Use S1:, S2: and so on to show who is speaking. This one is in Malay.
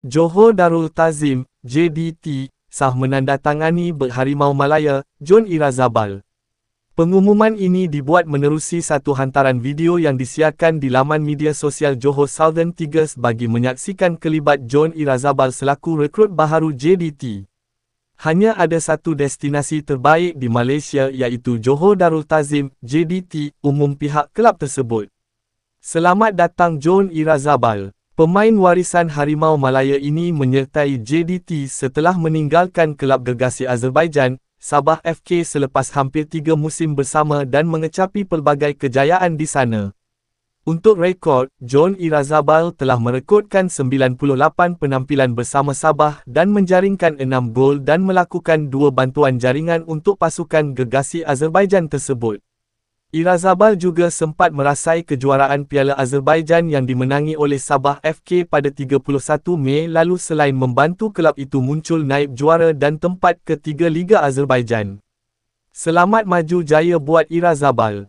S1: Johor Darul Tazim, JDT, sah menandatangani Berharimau Malaya, John Irazabal. Pengumuman ini dibuat menerusi satu hantaran video yang disiarkan di laman media sosial Johor Southern Tigers bagi menyaksikan kelibat John Irazabal selaku rekrut baharu JDT. Hanya ada satu destinasi terbaik di Malaysia iaitu Johor Darul Tazim, JDT, umum pihak kelab tersebut. Selamat datang John Irazabal. Pemain warisan Harimau Malaya ini menyertai JDT setelah meninggalkan kelab gergasi Azerbaijan, Sabah FK selepas hampir tiga musim bersama dan mengecapi pelbagai kejayaan di sana. Untuk rekod, John Irazabal telah merekodkan 98 penampilan bersama Sabah dan menjaringkan 6 gol dan melakukan dua bantuan jaringan untuk pasukan gergasi Azerbaijan tersebut. Irazabal juga sempat merasai kejuaraan Piala Azerbaijan yang dimenangi oleh Sabah FK pada 31 Mei lalu selain membantu kelab itu muncul naib juara dan tempat ketiga Liga Azerbaijan. Selamat maju jaya buat Irazabal.